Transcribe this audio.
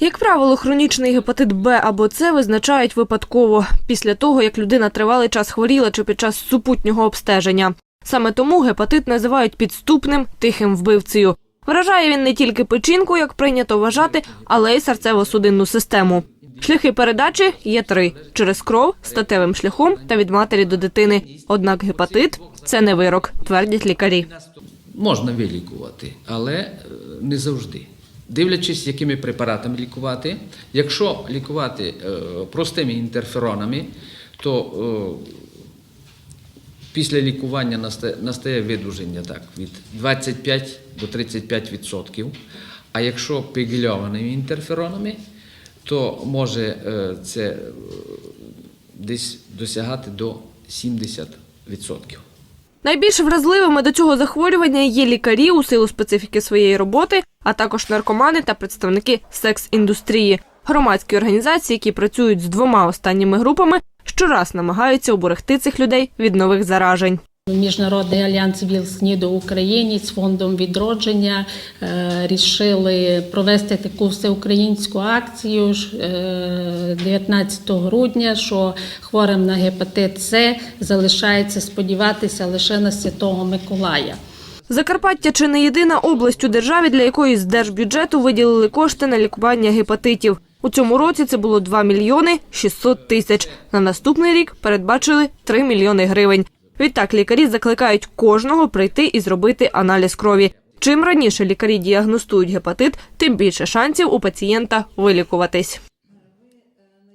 Як правило, хронічний гепатит Б або С визначають випадково після того, як людина тривалий час хворіла чи під час супутнього обстеження. Саме тому гепатит називають підступним тихим вбивцею. Вражає він не тільки печінку, як прийнято вважати, але й серцево-судинну систему. Шляхи передачі є три: через кров, статевим шляхом та від матері до дитини. Однак гепатит це не вирок, твердять лікарі. Можна вилікувати, але е, не завжди. Дивлячись, якими препаратами лікувати. Якщо лікувати е, простими інтерферонами, то е, після лікування наста- настає видуження так, від 25 до 35 відсотків. А якщо пігільованими інтерферонами, то може е, це десь досягати до 70 відсотків. Найбільш вразливими до цього захворювання є лікарі у силу специфіки своєї роботи, а також наркомани та представники секс-індустрії. Громадські організації, які працюють з двома останніми групами, щораз намагаються уберегти цих людей від нових заражень. Міжнародний альянс ВІЛ-СНІД у Україні з фондом відродження е, рішили провести таку всеукраїнську акцію е, 19 грудня, що хворим на гепатит С залишається сподіватися лише на Святого Миколая. Закарпаття чи не єдина область у державі, для якої з держбюджету виділили кошти на лікування гепатитів. У цьому році це було 2 мільйони 600 тисяч. На наступний рік передбачили 3 мільйони гривень. Відтак лікарі закликають кожного прийти і зробити аналіз крові. Чим раніше лікарі діагностують гепатит, тим більше шансів у пацієнта вилікуватись.